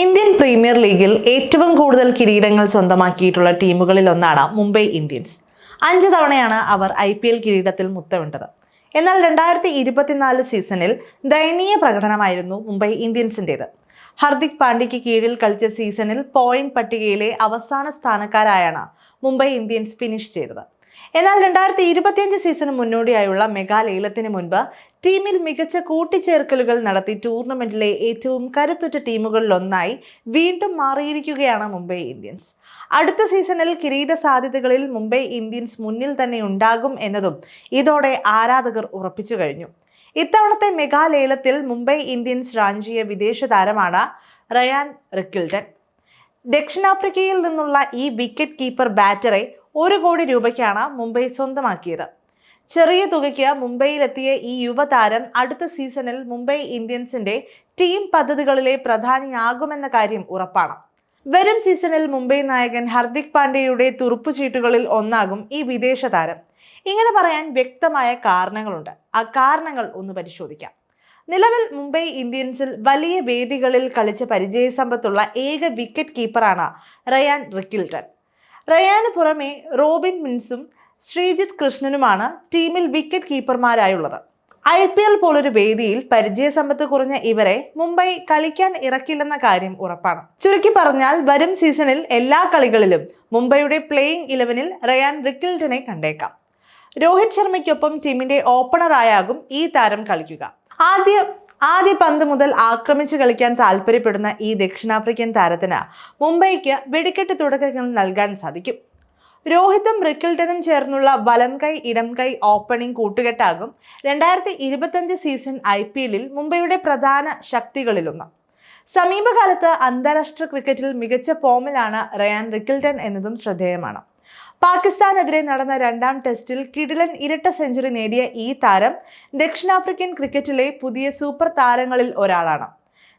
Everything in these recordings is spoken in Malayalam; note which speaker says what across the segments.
Speaker 1: ഇന്ത്യൻ പ്രീമിയർ ലീഗിൽ ഏറ്റവും കൂടുതൽ കിരീടങ്ങൾ സ്വന്തമാക്കിയിട്ടുള്ള ടീമുകളിൽ ഒന്നാണ് മുംബൈ ഇന്ത്യൻസ്. അഞ്ച് തവണയാണ് അവർ ഐ പി എൽ കിരീടത്തിൽ മുത്തമിട്ടത്. എന്നാൽ രണ്ടായിരത്തി ഇരുപത്തിനാല് സീസണിൽ ദയനീയ പ്രകടനമായിരുന്നു മുംബൈ ഇന്ത്യൻസിന്റേത് ഹർദിക് പാണ്ഡ്യയ്ക്ക് കീഴിൽ കളിച്ച സീസണിൽ പോയിന്റ് പട്ടികയിലെ അവസാന സ്ഥാനക്കാരായാണ് മുംബൈ ഇന്ത്യൻസ് ഫിനിഷ് ചെയ്തത്. എന്നാൽ രണ്ടായിരത്തി ഇരുപത്തിയഞ്ച് സീസണ് മുന്നോടിയായുള്ള മെഗാ ലേലത്തിന് മുൻപ് ടീമിൽ മികച്ച കൂട്ടിച്ചേർക്കലുകൾ നടത്തി ടൂർണമെന്റിലെ ഏറ്റവും കരുത്തുറ്റ ടീമുകളിലൊന്നായി വീണ്ടും മാറിയിരിക്കുകയാണ് മുംബൈ ഇന്ത്യൻസ്. അടുത്ത സീസണിൽ കിരീട സാധ്യതകളിൽ മുംബൈ ഇന്ത്യൻസ് മുന്നിൽ തന്നെ ഉണ്ടാകും എന്നതും ഇതോടെ ആരാധകർ ഉറപ്പിച്ചു കഴിഞ്ഞു. ഇത്തവണത്തെ മെഗാ ലേലത്തിൽ മുംബൈ ഇന്ത്യൻസ് റാഞ്ചിയ വിദേശ താരമാണ് റയാൻ റിക്കിൽഡൻ ദക്ഷിണാഫ്രിക്കയിൽ നിന്നുള്ള ഈ വിക്കറ്റ് കീപ്പർ ബാറ്ററെ ഒരു കോടി രൂപയ്ക്കാണ് മുംബൈ സ്വന്തമാക്കിയത്. ചെറിയ തുകയ്ക്ക് മുംബൈയിലെത്തിയ ഈ യുവതാരം അടുത്ത സീസണിൽ മുംബൈ ഇന്ത്യൻസിന്റെ ടീം പദ്ധതികളിലെ പ്രധാനിയാകുമെന്ന കാര്യം ഉറപ്പാണ്. വരും സീസണിൽ മുംബൈ നായകൻ ഹർദിക് പാണ്ഡ്യയുടെ തുറുപ്പുചീട്ടുകളിൽ ഒന്നാകും ഈ വിദേശ താരം. ഇങ്ങനെ പറയാൻ വ്യക്തമായ കാരണങ്ങളുണ്ട്. ആ കാരണങ്ങൾ ഒന്ന് പരിശോധിക്കാം. നിലവിൽ മുംബൈ ഇന്ത്യൻസിൽ വലിയ വേദികളിൽ കളിച്ച് പരിചയസമ്പത്തുള്ള ഏക വിക്കറ്റ് കീപ്പറാണ് റയാൻ റിക്കിൽട്ടൺ. റയാന് പുറമെ റോബിൻ മിൻസും ശ്രീജിത്ത് കൃഷ്ണനുമാണ് ടീമിൽ വിക്കറ്റ് കീപ്പർമാരായുള്ളത്. ഐ പി എൽ പോലൊരു വേദിയിൽ പരിചയസമ്പത്ത് കുറഞ്ഞ ഇവരെ മുംബൈ കളിക്കാൻ ഇറക്കില്ലെന്ന കാര്യം ഉറപ്പാണ്. ചുരുക്കി പറഞ്ഞാൽ വരും സീസണിൽ എല്ലാ കളികളിലും മുംബൈയുടെ പ്ലേയിങ് ഇലവനിൽ റയാൻ റിക്കിൽട്ടനെ കണ്ടേക്കാം. രോഹിത് ശർമ്മയ്ക്കൊപ്പം ടീമിന്റെ ഓപ്പണറായാകും ഈ താരം കളിക്കുക. ആദ്യ ആദ്യ പന്ത് മുതൽ ആക്രമിച്ച് കളിക്കാൻ താല്പര്യപ്പെടുന്ന ഈ ദക്ഷിണാഫ്രിക്കൻ താരത്തിന് മുംബൈക്ക് വെടിക്കെട്ട് തുടക്കങ്ങൾ നൽകാൻ സാധിക്കും. രോഹിതും റിക്കിൾട്ടനും ചേർന്നുള്ള വലം കൈ ഇടം കൈ ഓപ്പണിംഗ് കൂട്ടുകെട്ടാകും രണ്ടായിരത്തി ഇരുപത്തഞ്ച് സീസൺ ഐ പി എല്ലിൽ മുംബൈയുടെ പ്രധാന ശക്തികളിലൊന്ന്. സമീപകാലത്ത് അന്താരാഷ്ട്ര ക്രിക്കറ്റിൽ മികച്ച ഫോമിലാണ് റയാൻ റിക്കിൾട്ടൺ എന്നതും ശ്രദ്ധേയമാണ്. പാകിസ്ഥാനെതിരെ നടന്ന രണ്ടാം ടെസ്റ്റിൽ കിടിലൻ ഇരട്ട സെഞ്ചുറി നേടിയ ഈ താരം ദക്ഷിണാഫ്രിക്കൻ ക്രിക്കറ്റിലെ പുതിയ സൂപ്പർ താരങ്ങളിൽ ഒരാളാണ്.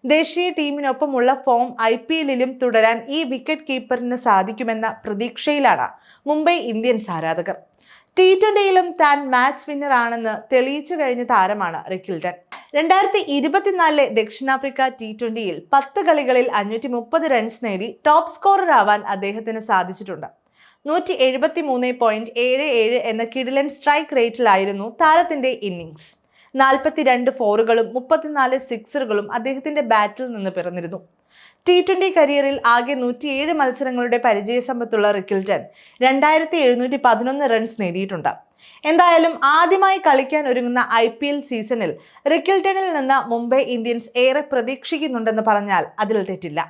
Speaker 1: ദേശീയ ടീമിനൊപ്പമുള്ള ഫോം ഐ പി എല്ലിലും തുടരാൻ ഈ വിക്കറ്റ് കീപ്പറിന് സാധിക്കുമെന്ന പ്രതീക്ഷയിലാണ് മുംബൈ ഇന്ത്യൻസ് ആരാധകർ. ടി ട്വന്റിയിലും താൻ മാച്ച് വിന്നർ ആണെന്ന് തെളിയിച്ചു കഴിഞ്ഞ താരമാണ് റിക്കിൽഡൻ രണ്ടായിരത്തി ഇരുപത്തിനാലിലെ ദക്ഷിണാഫ്രിക്ക ടി ട്വന്റിയിൽ പത്ത് കളികളിൽ അഞ്ഞൂറ്റി മുപ്പത് റൺസ് നേടി ടോപ്പ് സ്കോറർ ആവാൻ അദ്ദേഹത്തിന് സാധിച്ചിട്ടുണ്ട്. നൂറ്റി എഴുപത്തി മൂന്ന് പോയിന്റ് ഏഴ് ഏഴ് എന്ന കിടിലൻ സ്ട്രൈക്ക് റേറ്റിലായിരുന്നു താരത്തിന്റെ ഇന്നിങ്സ് നാൽപ്പത്തിരണ്ട് ഫോറുകളും മുപ്പത്തിനാല് സിക്സറുകളും അദ്ദേഹത്തിന്റെ ബാറ്റിൽ നിന്ന് പിറന്നിരുന്നു. ടി ട്വന്റി കരിയറിൽ ആകെ നൂറ്റിയേഴ് മത്സരങ്ങളുടെ പരിചയസമ്പത്തുള്ള റിക്കിൾട്ടൺ രണ്ടായിരത്തി എഴുന്നൂറ്റി പതിനൊന്ന് റൺസ് നേടിയിട്ടുണ്ട്. എന്തായാലും ആദ്യമായി കളിക്കാൻ ഒരുങ്ങുന്ന ഐ പി എൽ സീസണിൽ റിക്കിൽട്ടണിൽ നിന്ന് മുംബൈ ഇന്ത്യൻസ് ഏറെ പ്രതീക്ഷിക്കുന്നുണ്ടെന്ന് പറഞ്ഞാൽ അതിൽ തെറ്റില്ല.